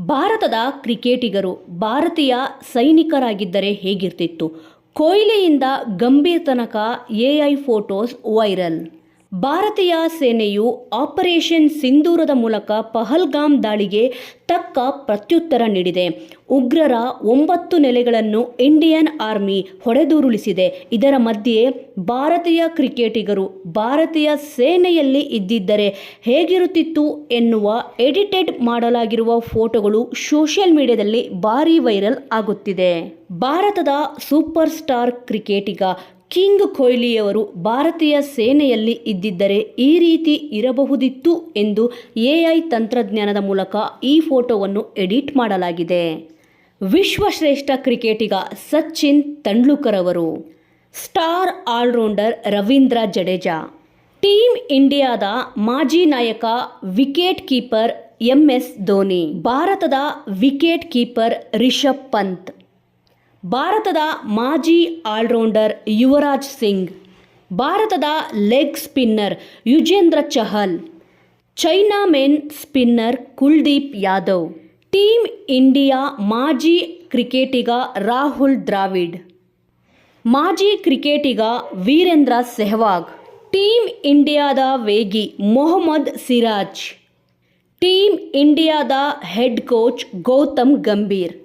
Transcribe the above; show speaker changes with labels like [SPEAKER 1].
[SPEAKER 1] ಭಾರತದ ಕ್ರಿಕೆಟಿಗರು ಭಾರತೀಯ ಸೈನಿಕರಾಗಿದ್ದರೆ ಹೇಗಿರ್ತಿತ್ತು? ಕೊಹ್ಲಿಯಿಂದ ಗಂಭೀರ್ ತನಕ ಎಐ ಫೋಟೋಸ್ ವೈರಲ್ ಭಾರತೀಯ ಸೇನೆಯು ಆಪರೇಷನ್ ಸಿಂಧೂರದ ಮೂಲಕ ಪಹಲ್ಗಾಮ್ ದಾಳಿಗೆ ತಕ್ಕ ಪ್ರತ್ಯುತ್ತರ ನೀಡಿದೆ. ಉಗ್ರರ ಒಂಬತ್ತು ನೆಲೆಗಳನ್ನು ಇಂಡಿಯನ್ ಆರ್ಮಿ ಹೊಡೆದುರುಳಿಸಿದೆ. ಇದರ ಮಧ್ಯೆ ಭಾರತೀಯ ಕ್ರಿಕೆಟಿಗರು ಭಾರತೀಯ ಸೇನೆಯಲ್ಲಿ ಇದ್ದಿದ್ದರೆ ಹೇಗಿರುತ್ತಿತ್ತು ಎನ್ನುವ ಎಡಿಟೆಡ್ ಮಾಡಲಾಗಿರುವ ಫೋಟೋಗಳು ಸೋಷಿಯಲ್ ಮೀಡಿಯಾದಲ್ಲಿ ಭಾರೀ ವೈರಲ್ ಆಗುತ್ತಿದೆ. ಭಾರತದ ಸೂಪರ್ ಸ್ಟಾರ್ ಕ್ರಿಕೆಟಿಗ ಕಿಂಗ್ ಕೊಹ್ಲಿಯವರು ಭಾರತೀಯ ಸೇನೆಯಲ್ಲಿ ಇದ್ದಿದ್ದರೆ ಈ ರೀತಿ ಇರಬಹುದಿತ್ತು ಎಂದು ಎಐ ತಂತ್ರಜ್ಞಾನದ ಮೂಲಕ ಈ ಫೋಟೋವನ್ನು ಎಡಿಟ್ ಮಾಡಲಾಗಿದೆ. ವಿಶ್ವಶ್ರೇಷ್ಠ ಕ್ರಿಕೆಟಿಗ ಸಚಿನ್ ತಂಡ್ಲುಕರ್ ಅವರು star allrounder Ravindra Jadeja team ಇಂಡಿಯಾದ ಮಾಜಿ ನಾಯಕ ವಿಕೆಟ್ ಕೀಪರ್ ಎಂಎಸ್ ಧೋನಿ, ಭಾರತದ ವಿಕೆಟ್ ಕೀಪರ್ ರಿಷಬ್ ಪಂತ್ ಭಾರತದ ಮಾಜಿ ಆಲ್ರೌಂಡರ್ ಯುವರಾಜ್ ಸಿಂಗ್, ಭಾರತದ leg spinner Yuzvendra Chahal, chinaman spinner Kuldeep Yadav team India ಮಾಜಿ ಕ್ರಿಕೆಟಿಗ ರಾಹುಲ್ ದ್ರಾವಿಡ್, ಮಾಜಿ ಕ್ರಿಕೆಟಿಗ ವೀರೇಂದ್ರ ಸೆಹ್ವಾಗ್ ಟೀಮ್ ಇಂಡಿಯಾದ ವೇಗಿ ಮೊಹಮ್ಮದ್ ಸಿರಾಜ್ ಟೀಮ್ ಇಂಡಿಯಾದ ಹೆಡ್ ಕೋಚ್ ಗೌತಮ್ ಗಂಭೀರ್.